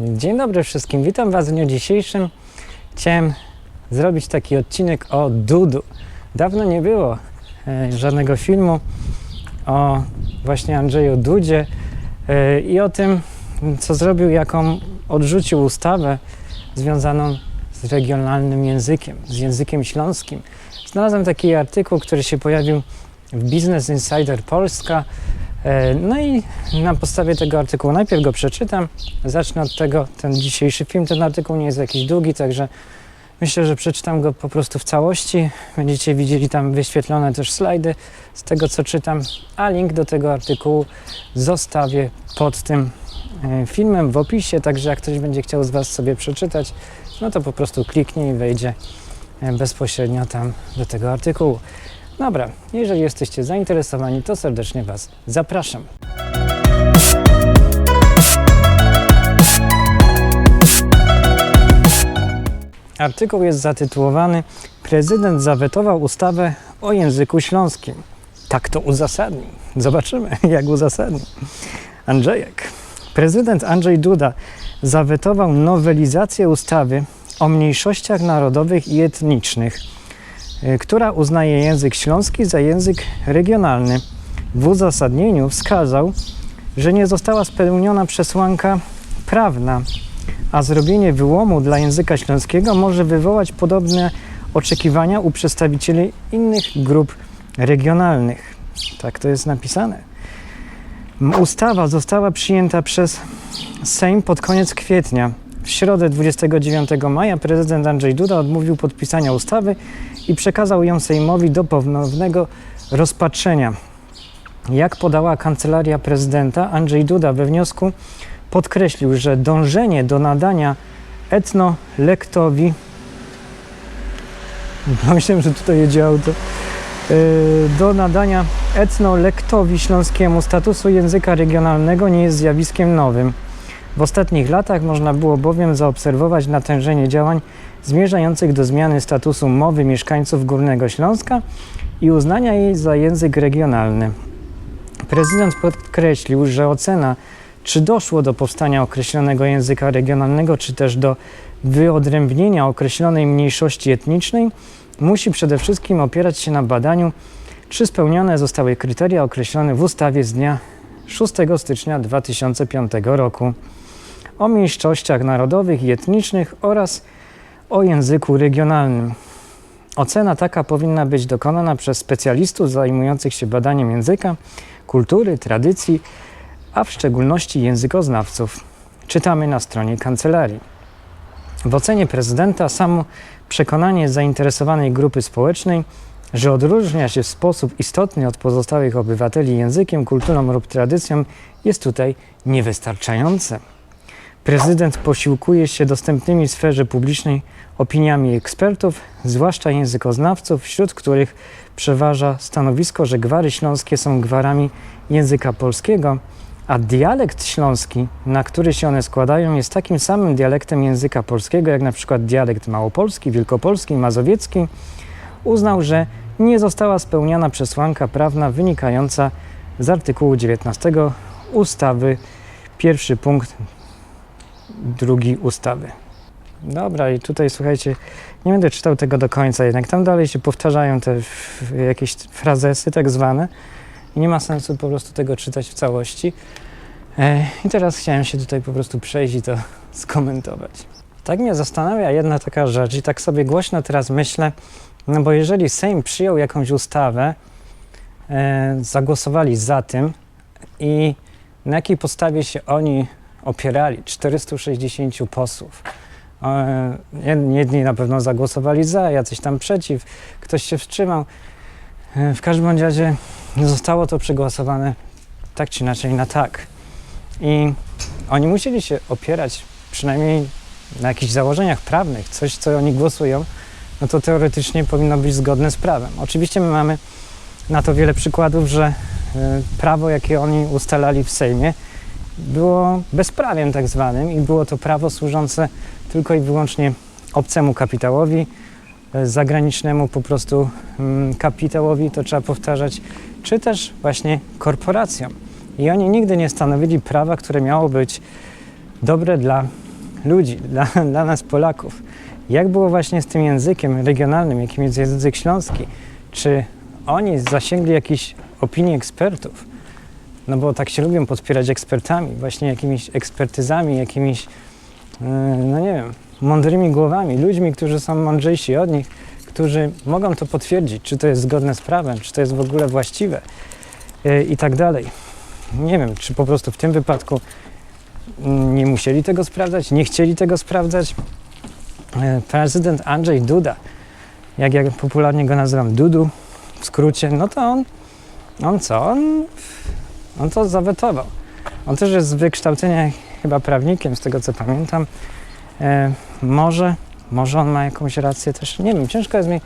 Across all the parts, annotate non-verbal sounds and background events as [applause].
Dzień dobry wszystkim, witam Was w dniu dzisiejszym. Chciałem zrobić taki odcinek o Dudu. Dawno nie było e, żadnego filmu o właśnie Andrzeju Dudzie e, i o tym, co zrobił, jaką odrzucił ustawę związaną z regionalnym językiem, z językiem śląskim. Znalazłem taki artykuł, który się pojawił w Business Insider Polska. E, No i na podstawie tego artykułu najpierw go przeczytam. Zacznę od tego, ten dzisiejszy film, ten artykuł nie jest jakiś długi, także myślę, że przeczytam go po prostu w całości. Będziecie widzieli tam wyświetlone też slajdy z tego, co czytam, a link do tego artykułu zostawię pod tym e, filmem w opisie, także jak ktoś będzie chciał z Was sobie przeczytać, no to po prostu kliknie i wejdzie e, bezpośrednio tam do tego artykułu. Dobra, jeżeli jesteście zainteresowani, to serdecznie Was zapraszam. Artykuł jest zatytułowany Prezydent zawetował ustawę o języku śląskim. Tak to uzasadni. Zobaczymy, [laughs] jak uzasadni. Andrzejek. Prezydent Andrzej Duda zawetował nowelizację ustawy o mniejszościach narodowych i etnicznych, która uznaje język śląski za język regionalny. W uzasadnieniu wskazał, że nie została spełniona przesłanka prawna, a zrobienie wyłomu dla języka śląskiego może wywołać podobne oczekiwania u przedstawicieli innych grup regionalnych. Tak to jest napisane. Ustawa została przyjęta przez Sejm pod koniec kwietnia. W środę 29 maja prezydent Andrzej Duda odmówił podpisania ustawy i przekazał ją Sejmowi do ponownego rozpatrzenia. Jak podała kancelaria prezydenta, Andrzej Duda we wniosku podkreślił, że dążenie do nadania etnolektowi myślałem, że tutaj jedzie auto yy, do nadania etnolektowi śląskiemu statusu języka regionalnego nie jest zjawiskiem nowym. W ostatnich latach można było bowiem zaobserwować natężenie działań zmierzających do zmiany statusu mowy mieszkańców Górnego Śląska i uznania jej za język regionalny. Prezydent podkreślił, że ocena, czy doszło do powstania określonego języka regionalnego, czy też do wyodrębnienia określonej mniejszości etnicznej, musi przede wszystkim opierać się na badaniu, czy spełnione zostały kryteria określone w ustawie z dnia 6 stycznia 2005 roku o mniejszościach narodowych i etnicznych oraz o języku regionalnym. Ocena taka powinna być dokonana przez specjalistów zajmujących się badaniem języka, kultury, tradycji, a w szczególności językoznawców. Czytamy na stronie kancelarii. W ocenie prezydenta samo przekonanie zainteresowanej grupy społecznej, że odróżnia się w sposób istotny od pozostałych obywateli językiem, kulturą lub tradycją, jest tutaj niewystarczające. Prezydent posiłkuje się dostępnymi w sferze publicznej opiniami ekspertów, zwłaszcza językoznawców, wśród których przeważa stanowisko, że gwary śląskie są gwarami języka polskiego, a dialekt śląski, na który się one składają, jest takim samym dialektem języka polskiego, jak na przykład dialekt małopolski, wielkopolski, mazowiecki, uznał, że nie została spełniona przesłanka prawna wynikająca z artykułu 19 ustawy, pierwszy punkt drugi ustawy. Dobra, i tutaj słuchajcie, nie będę czytał tego do końca, jednak tam dalej się powtarzają te jakieś frazesy tak zwane i nie ma sensu po prostu tego czytać w całości. E, I teraz chciałem się tutaj po prostu przejść i to [laughs] skomentować. Tak mnie zastanawia jedna taka rzecz i tak sobie głośno teraz myślę, no bo jeżeli Sejm przyjął jakąś ustawę, e, zagłosowali za tym i na jakiej podstawie się oni opierali? 460 posłów. E, jed- Jedni na pewno zagłosowali za, jacyś tam przeciw, ktoś się wstrzymał. E, W każdym razie zostało to przegłosowane tak czy inaczej na tak. I oni musieli się opierać przynajmniej na jakichś założeniach prawnych, coś, co oni głosują, no to teoretycznie powinno być zgodne z prawem. Oczywiście my mamy na to wiele przykładów, że y, prawo, jakie oni ustalali w Sejmie, było bezprawiem tak zwanym i było to prawo służące tylko i wyłącznie obcemu kapitałowi, y, zagranicznemu po prostu mm, kapitałowi, to trzeba powtarzać, czy też właśnie korporacjom. I oni nigdy nie stanowili prawa, które miało być dobre dla ludzi, [laughs] dla, dla nas Polaków. Jak było właśnie z tym językiem regionalnym, jakim jest język śląski? Czy oni zasięgli jakichś opinii ekspertów? No bo tak się lubią podpierać ekspertami, właśnie jakimiś ekspertyzami, jakimiś, yy, no nie wiem, mądrymi głowami, ludźmi, którzy są mądrzejsi od nich, którzy mogą to potwierdzić, czy to jest zgodne z prawem, czy to jest w ogóle właściwe yy, i tak dalej. Nie wiem, czy po prostu w tym wypadku mm, nie musieli tego sprawdzać, nie chcieli tego sprawdzać. Yy, Prezydent Andrzej Duda, jak ja popularnie go nazywam Dudu w skrócie, no to on, on co? On, on to zawetował. On też jest z wykształcenia chyba prawnikiem, z tego co pamiętam. E, może, może on ma jakąś rację też, nie wiem, ciężko jest mi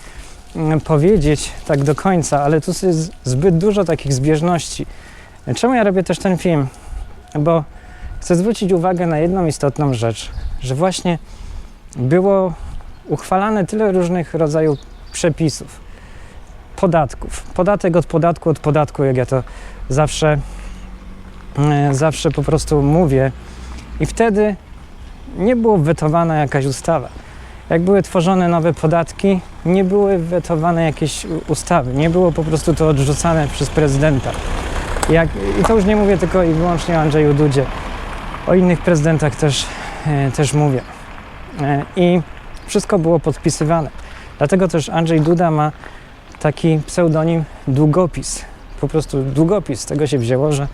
mm, powiedzieć tak do końca, ale tu jest zbyt dużo takich zbieżności. E, Czemu ja robię też ten film? Bo chcę zwrócić uwagę na jedną istotną rzecz, że właśnie było uchwalane tyle różnych rodzajów przepisów, podatków. Podatek od podatku od podatku, jak ja to zawsze, zawsze po prostu mówię. I wtedy nie było wetowana jakaś ustawa. Jak były tworzone nowe podatki, nie były wetowane jakieś ustawy. Nie było po prostu to odrzucane przez prezydenta. Jak, I to już nie mówię tylko i wyłącznie o Andrzeju Dudzie. O innych prezydentach też, e, też mówię. E, I wszystko było podpisywane. Dlatego też Andrzej Duda ma taki pseudonim długopis. Po prostu długopis. Z tego się wzięło, że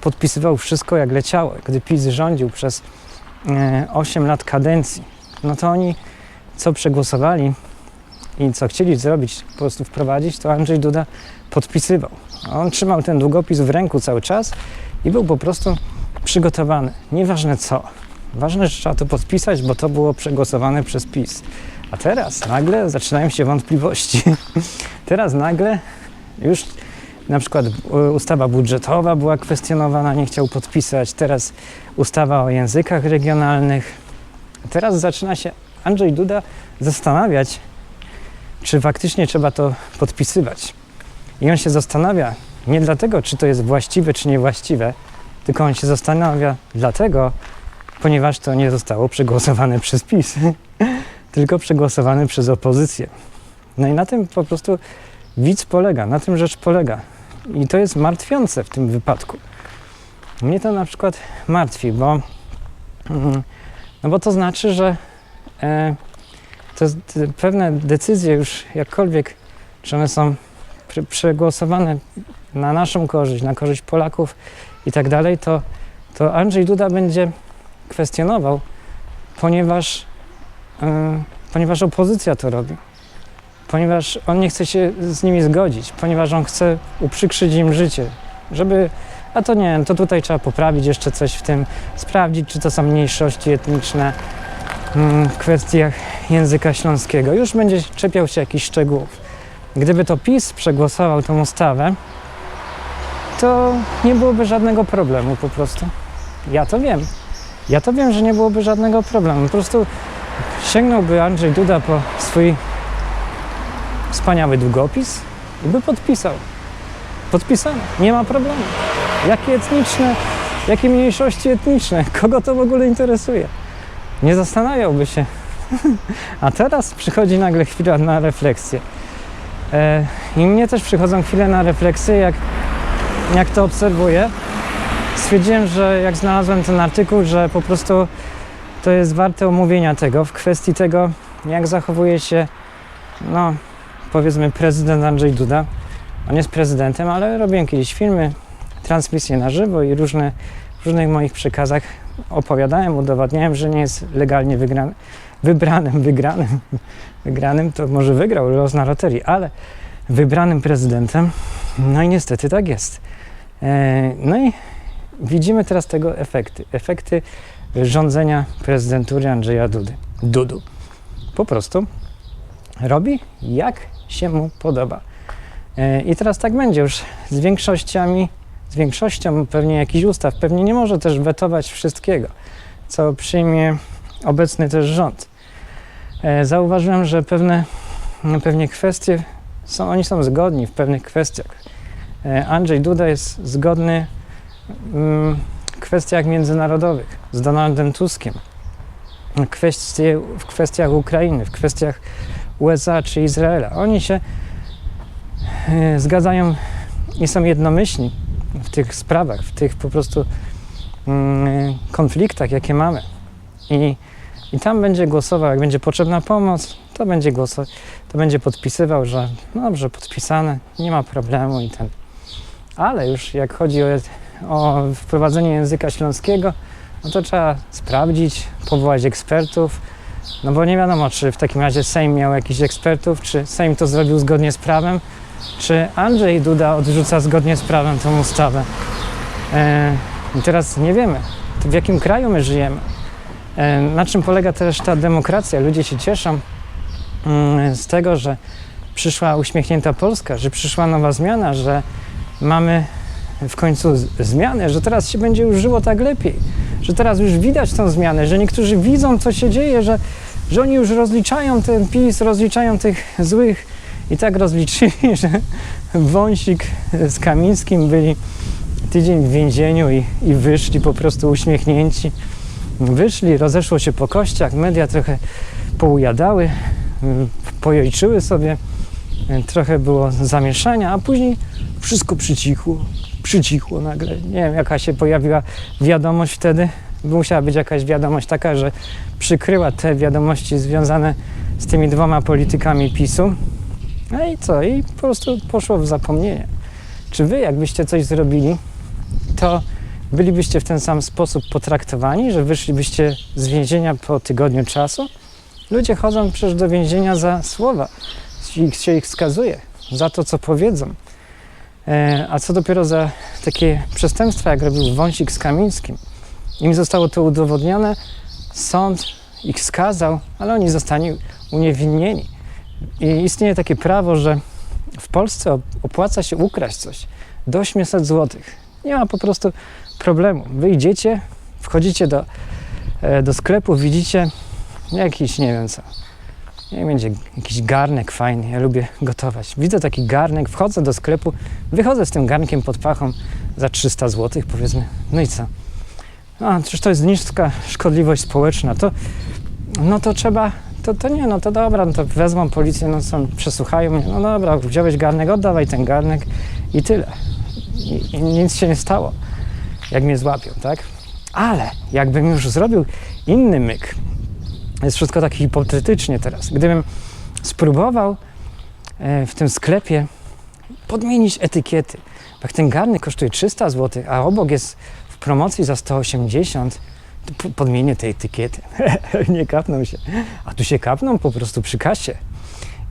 podpisywał wszystko jak leciało. Gdy PiS rządził przez e, 8 lat kadencji, no to oni co przegłosowali i co chcieli zrobić, po prostu wprowadzić, to Andrzej Duda podpisywał. On trzymał ten długopis w ręku cały czas i był po prostu przygotowany. Nieważne co. Ważne, że trzeba to podpisać, bo to było przegłosowane przez PiS. A teraz nagle zaczynają się wątpliwości. [laughs] teraz nagle już na przykład e, ustawa budżetowa była kwestionowana, nie chciał podpisać. Teraz ustawa o językach regionalnych. Teraz zaczyna się Andrzej Duda zastanawiać, czy faktycznie trzeba to podpisywać. I on się zastanawia nie dlatego, czy to jest właściwe, czy niewłaściwe, tylko on się zastanawia dlatego, ponieważ to nie zostało przegłosowane [laughs] przez PiS, tylko przegłosowane przez opozycję. No i na tym po prostu widz polega, na tym rzecz polega. I to jest martwiące w tym wypadku. Mnie to na przykład martwi, bo, mm, no bo to znaczy, że e, to pewne decyzje już jakkolwiek, czy one są prze- przegłosowane na naszą korzyść, na korzyść Polaków i tak dalej, to, to Andrzej Duda będzie kwestionował, ponieważ, e, ponieważ opozycja to robi. Ponieważ on nie chce się z nimi zgodzić, ponieważ on chce uprzykrzyć im życie, żeby, a to nie, to tutaj trzeba poprawić jeszcze coś w tym, sprawdzić, czy to są mniejszości etniczne mm, w kwestiach języka śląskiego. Już będzie czepiał się jakichś szczegółów. Gdyby to PiS przegłosował tą ustawę, to nie byłoby żadnego problemu po prostu. Ja to wiem. Ja to wiem, że nie byłoby żadnego problemu. Po prostu sięgnąłby Andrzej Duda po swój wspaniały długopis i by podpisał. Podpisano. Nie ma problemu. Jakie etniczne, jakie mniejszości etniczne, [laughs] kogo to w ogóle interesuje? Nie zastanawiałby się. [laughs] A teraz przychodzi nagle chwila na refleksję. E, I mnie też przychodzą chwile na refleksję, jak, jak to obserwuję. Stwierdziłem, że jak znalazłem ten artykuł, że po prostu to jest warte omówienia tego w kwestii tego, jak zachowuje się, no powiedzmy, prezydent Andrzej Duda. On jest prezydentem, ale robiłem kiedyś filmy, transmisje na żywo i różne, w różnych moich przekazach opowiadałem, udowadniałem, że nie jest legalnie wygrany, wybranym, wygranym, [laughs] wygranym, to może wygrał los na loterii, ale wybranym prezydentem. No i niestety tak jest. E, No i widzimy teraz tego efekty. Efekty rządzenia prezydentury Andrzeja Dudy. Dudu. Po prostu robi jak się mu podoba. E, I teraz tak będzie już z większościami, z większością pewnie jakichś ustaw. Pewnie nie może też wetować wszystkiego, co przyjmie obecny też rząd. E, Zauważyłem, że pewne, no, pewnie kwestie, są, oni są zgodni w pewnych kwestiach. E, Andrzej Duda jest zgodny mm, w kwestiach międzynarodowych z Donaldem Tuskiem. w kwestiach Ukrainy, w kwestiach USA czy Izraela. Oni się e, zgadzają i są jednomyślni w tych sprawach, w tych po prostu mm, konfliktach, jakie mamy. I, I tam będzie głosował, jak będzie potrzebna pomoc, to będzie głosował, to będzie podpisywał, że dobrze, podpisane, nie ma problemu i ten. Ale już jak chodzi o, o wprowadzenie języka śląskiego, no to trzeba sprawdzić, powołać ekspertów, no bo nie wiadomo, czy w takim razie Sejm miał jakichś ekspertów, czy Sejm to zrobił zgodnie z prawem, czy Andrzej Duda odrzuca zgodnie z prawem tą ustawę. E, I teraz nie wiemy, w jakim kraju my żyjemy. E, na czym polega też ta demokracja? Ludzie się cieszą mm, z tego, że przyszła uśmiechnięta Polska, że przyszła nowa zmiana, że mamy w końcu zmianę, że teraz się będzie już żyło tak lepiej, że teraz już widać tą zmianę, że niektórzy widzą, co się dzieje, że, że oni już rozliczają ten PiS, rozliczają tych złych i tak rozliczyli, [laughs] że Wąsik z Kamińskim byli tydzień w więzieniu i, i wyszli po prostu uśmiechnięci. Wyszli, rozeszło się po kościach, media trochę poujadały, pojojczyły sobie, trochę było zamieszania, a później wszystko przycichło, przycichło nagle. Nie wiem, jaka się pojawiła wiadomość wtedy. Musiała być jakaś wiadomość taka, że przykryła te wiadomości związane z tymi dwoma politykami PiSu. No i co? I po prostu poszło w zapomnienie. Czy wy, jakbyście coś zrobili, to bylibyście w ten sam sposób potraktowani, że wyszlibyście z więzienia po tygodniu czasu? Ludzie chodzą przecież do więzienia za słowa, ich się ich skazuje, za to, co powiedzą. E, a co dopiero za takie przestępstwa, jak robił Wąsik z Kamińskim. Im zostało to udowodnione, sąd ich skazał, ale oni zostali uniewinnieni. I istnieje takie prawo, że w Polsce op- opłaca się ukraść coś do 800 zł. Nie ma po prostu problemu. Wyjdziecie, wchodzicie do, e, do sklepu, widzicie jakiś, nie wiem co, nie będzie jakiś garnek fajny. Ja lubię gotować. Widzę taki garnek, wchodzę do sklepu, wychodzę z tym garnkiem pod pachą za 300 zł, powiedzmy. No i co? A, przecież to jest niska szkodliwość społeczna. To, no to trzeba, to, to nie, no to dobra, no to wezmą policję, no są, przesłuchają mnie. No dobra, wziąłeś garnek, oddawaj ten garnek i tyle. I, I nic się nie stało, jak mnie złapią, tak? Ale jakbym już zrobił inny myk, jest wszystko tak hipotetycznie teraz. Gdybym spróbował e, w tym sklepie podmienić etykiety, jak ten garnek kosztuje 300 zł, a obok jest w promocji za 180, to po- podmienię te etykiety. [laughs] Nie kapną się. A tu się kapną po prostu przy kasie.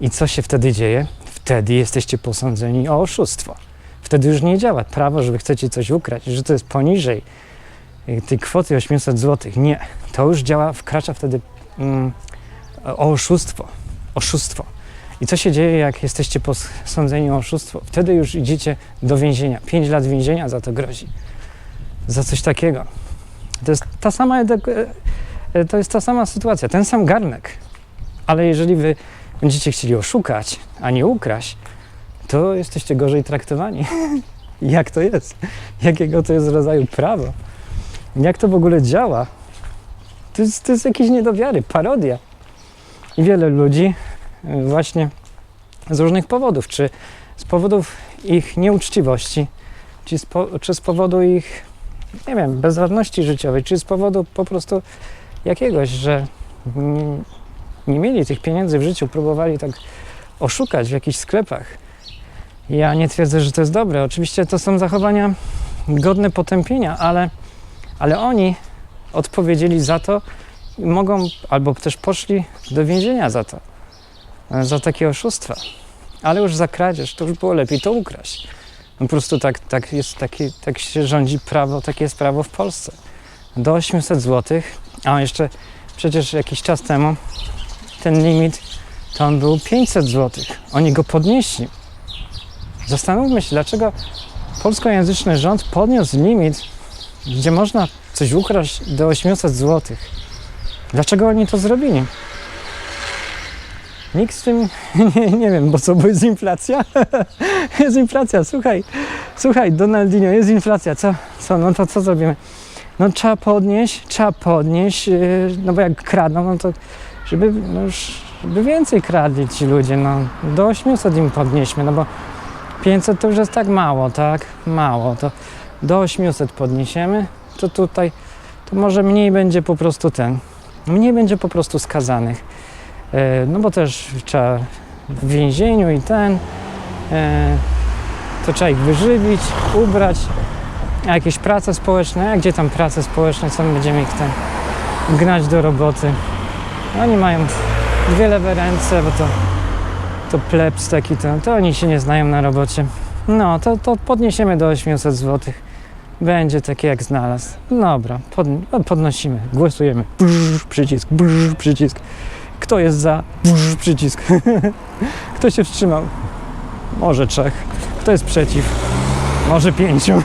I co się wtedy dzieje? Wtedy jesteście posądzeni o oszustwo. Wtedy już nie działa prawo, że wy chcecie coś ukraść, że to jest poniżej y, tej kwoty 800 zł. Nie. To już działa, wkracza wtedy mm, o oszustwo. Oszustwo. I co się dzieje, jak jesteście posądzeni o oszustwo? Wtedy już idziecie do więzienia. 5 lat więzienia za to grozi. Za coś takiego. To jest ta sama, edek- e, to jest ta sama sytuacja, ten sam garnek. Ale jeżeli wy będziecie chcieli oszukać, a nie ukraść, to jesteście gorzej traktowani. [laughs] Jak to jest? Jakiego to jest rodzaju prawo? Jak to w ogóle działa? To jest, to jest jakieś niedowiary, parodia. I wiele ludzi y, właśnie z różnych powodów, czy z powodów ich nieuczciwości, czy z, po, czy z powodu ich, nie wiem, bezradności życiowej, czy z powodu po prostu jakiegoś, że nie, nie mieli tych pieniędzy w życiu, próbowali tak oszukać w jakichś sklepach. Ja nie twierdzę, że to jest dobre. Oczywiście to są zachowania godne potępienia, ale, ale oni odpowiedzieli za to i mogą, albo też poszli do więzienia za to, e, za takie oszustwa. Ale już za kradzież to już było lepiej to ukraść. No po prostu tak, tak, jest, taki, tak się rządzi prawo, takie jest prawo w Polsce. Do 800 zł, a jeszcze przecież jakiś czas temu ten limit to on był 500 zł. Oni go podnieśli. Zastanówmy się, dlaczego polskojęzyczny rząd podniósł limit, gdzie można coś ukraść do 800 zł. Dlaczego oni to zrobili? Nikt z tym, [laughs] nie, nie wiem, bo co, bo jest inflacja? [laughs] jest inflacja, słuchaj, słuchaj, Donaldinho, jest inflacja, co, co, no to co zrobimy? no trzeba podnieść, trzeba podnieść, yy, no bo jak kradną, no to żeby, no już, żeby więcej kradli ci ludzie, no do 800 im podnieśmy, no bo 500 to już jest tak mało, tak? Mało, to do 800 podniesiemy, to tutaj, to może mniej będzie po prostu ten, mniej będzie po prostu skazanych, yy, no bo też trzeba w więzieniu i ten, yy, to trzeba ich wyżywić, ubrać, a jakieś prace społeczne, a gdzie tam prace społeczne, co my będziemy ich tam gnać do roboty. Oni mają dwie lewe ręce, bo to, to plebs taki, to, to oni się nie znają na robocie. No, to, to podniesiemy do 800 zł. Będzie takie jak znalazł. Dobra, pod, no, podnosimy, głosujemy. Brrr, przycisk, brrr, przycisk. Kto jest za? Brrr, przycisk. [laughs] Kto się wstrzymał? Może trzech. Kto jest przeciw? Może pięciu. [laughs]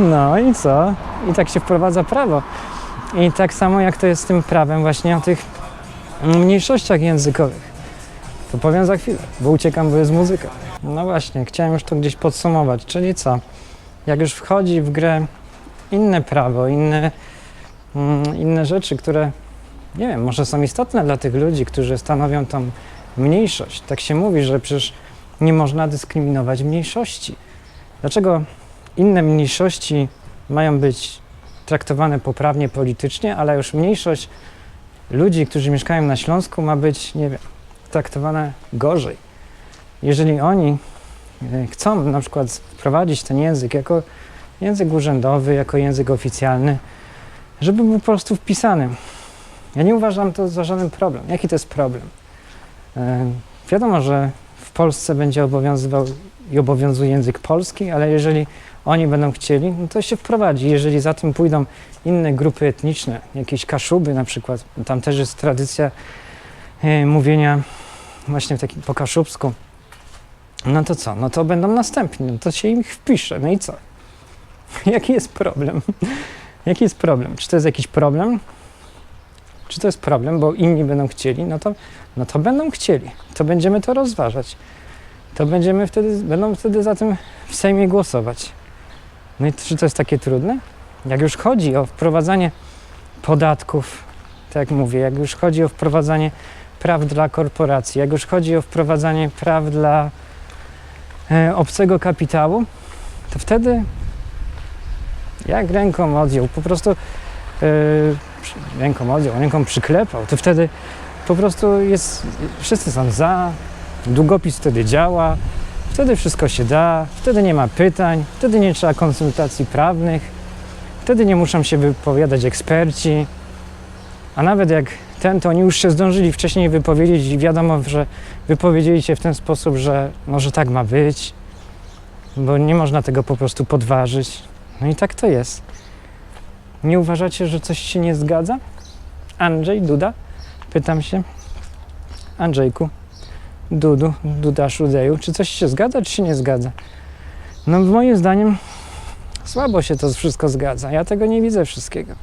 No i co? I tak się wprowadza prawo. I tak samo jak to jest z tym prawem właśnie o tych mniejszościach językowych. To powiem za chwilę, bo uciekam, bo jest muzyka. No właśnie, chciałem już to gdzieś podsumować. Czyli co? Jak już wchodzi w grę inne prawo, inne, mm, inne rzeczy, które nie wiem, może są istotne dla tych ludzi, którzy stanowią tą mniejszość. Tak się mówi, że przecież nie można dyskryminować mniejszości. Dlaczego inne mniejszości mają być traktowane poprawnie politycznie, ale już mniejszość ludzi, którzy mieszkają na Śląsku, ma być, nie wiem, traktowana gorzej? Jeżeli oni chcą na przykład wprowadzić ten język jako język urzędowy, jako język oficjalny, żeby był po prostu wpisany. Ja nie uważam to za żaden problem. Jaki to jest problem? E, wiadomo, że w Polsce będzie obowiązywał i obowiązuje język polski, ale jeżeli oni będą chcieli, no to się wprowadzi. Jeżeli za tym pójdą inne grupy etniczne, jakieś kaszuby na przykład, tam też jest tradycja e, mówienia właśnie w takim po kaszubsku, no to co? No to będą następni, no to się im wpisze, no i co? [laughs] Jaki jest problem? [laughs] Jaki jest problem? Czy to jest jakiś problem? Czy to jest problem, bo inni będą chcieli? No to, no to będą chcieli. To będziemy to rozważać. To będziemy wtedy, będą wtedy za tym w Sejmie głosować. No i czy to jest takie trudne? Jak już chodzi o wprowadzanie podatków, tak jak mówię, jak już chodzi o wprowadzanie praw dla korporacji, jak już chodzi o wprowadzanie praw dla obcego kapitału, to wtedy jak ręką odjął, po prostu e, przy- ręką odjął, ręką przyklepał, to wtedy po prostu jest, wszyscy są za, długopis wtedy działa, wtedy wszystko się da, wtedy nie ma pytań, wtedy nie trzeba konsultacji prawnych, wtedy nie muszą się wypowiadać eksperci, a nawet jak ten, to oni już się zdążyli wcześniej wypowiedzieć i wiadomo, że wypowiedzieli się w ten sposób, że może tak ma być, bo nie można tego po prostu podważyć. No i tak to jest. Nie uważacie, że coś się nie zgadza? Andrzej, Duda? Pytam się. Andrzejku, Dudu, Dudaszu, Deju, czy coś się zgadza, czy się nie zgadza? No moim zdaniem słabo się to wszystko zgadza. Ja tego nie widzę wszystkiego.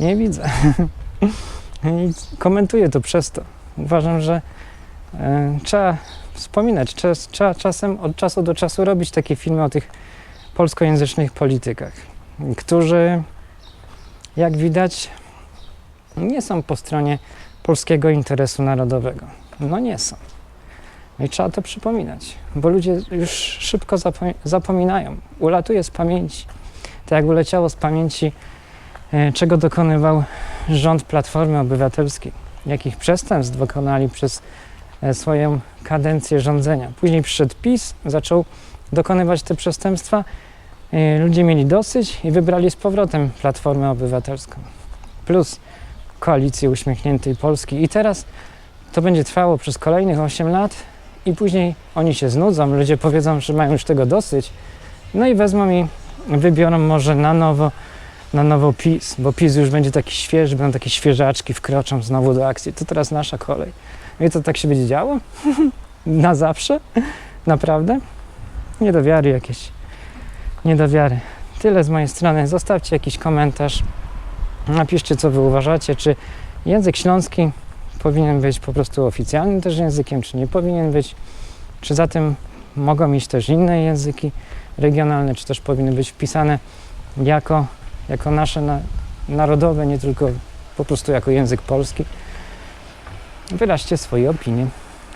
Nie widzę. [laughs] I komentuję to przez to. Uważam, że e, trzeba wspominać, czas, trzeba czasem od czasu do czasu robić takie filmy o tych polskojęzycznych politykach, którzy jak widać nie są po stronie polskiego interesu narodowego. No nie są. No i trzeba to przypominać, bo ludzie już szybko zapo- zapominają. Ulatuje z pamięci. Tak jak uleciało z pamięci, czego dokonywał rząd Platformy Obywatelskiej, jakich przestępstw dokonali przez e, swoją kadencję rządzenia. Później przyszedł PiS, zaczął dokonywać te przestępstwa. E, Ludzie mieli dosyć i wybrali z powrotem Platformę Obywatelską. Plus koalicję uśmiechniętej Polski. I teraz to będzie trwało przez kolejnych 8 lat i później oni się znudzą, ludzie powiedzą, że mają już tego dosyć. No i wezmą i wybiorą może na nowo, na nowo PiS, bo PiS już będzie taki świeży, będą takie świeżaczki, wkroczą znowu do akcji. To teraz nasza kolej. No i to tak się będzie działo? [laughs] na zawsze? Naprawdę? Nie do wiary jakieś. Nie do wiary. Tyle z mojej strony. Zostawcie jakiś komentarz. Napiszcie, co wy uważacie, czy język śląski powinien być po prostu oficjalnym też językiem, czy nie powinien być, czy za tym mogą iść też inne języki regionalne, czy też powinny być wpisane jako, jako nasze na, narodowe, nie tylko po prostu jako język polski. Wyraźcie swoje opinie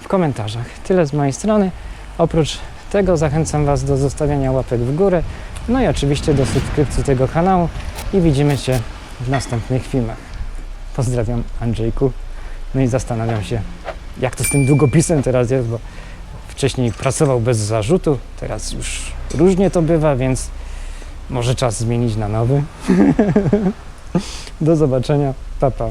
w komentarzach. Tyle z mojej strony. Oprócz tego zachęcam Was do zostawiania łapek w górę, no i oczywiście do subskrypcji tego kanału i widzimy się w następnych filmach. Pozdrawiam Andrzejku. No i zastanawiam się, jak to z tym długopisem teraz jest, bo wcześniej pracował bez zarzutu, teraz już różnie to bywa, więc może czas zmienić na nowy. [laughs] Do zobaczenia. Pa, pa.